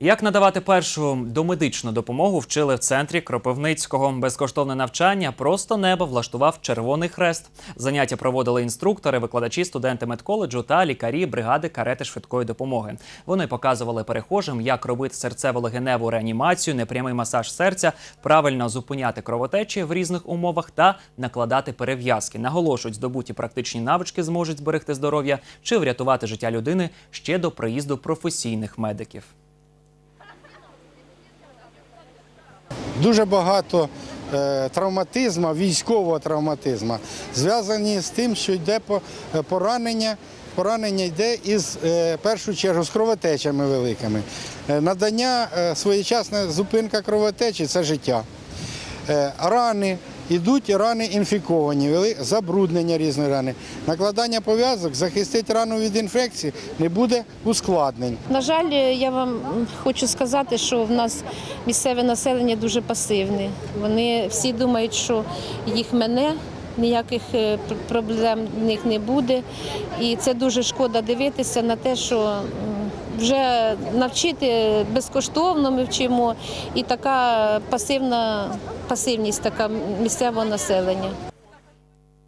Як надавати першу домедичну допомогу вчили в центрі Кропивницького. Безкоштовне навчання просто небо влаштував Червоний Хрест. Заняття проводили інструктори, викладачі, студенти медколеджу та лікарі бригади карети швидкої допомоги. Вони показували перехожим, як робити серцево-легеневу реанімацію, непрямий масаж серця, правильно зупиняти кровотечі в різних умовах та накладати перев'язки. Наголошують, здобуті практичні навички зможуть зберегти здоров'я чи врятувати життя людини ще до приїзду професійних медиків. Дуже багато е, травматизму, військового травматизму, зв'язані з тим, що йде е, поранення. Поранення йде із е, першу чергу з кровотечами великими. Надання своєчасна зупинка кровотечі це життя. Рани йдуть рани інфіковані, вели- забруднення різної рани. Накладання пов'язок захистить рану від інфекції, не буде ускладнень. На жаль, я вам хочу сказати, що в нас місцеве населення дуже пасивне. Вони всі думають, що їх мене. Ніяких е, проблем в них не буде. І це дуже шкода дивитися на те, що вже навчити безкоштовно ми вчимо, і така пасивна пасивність така місцевого населення.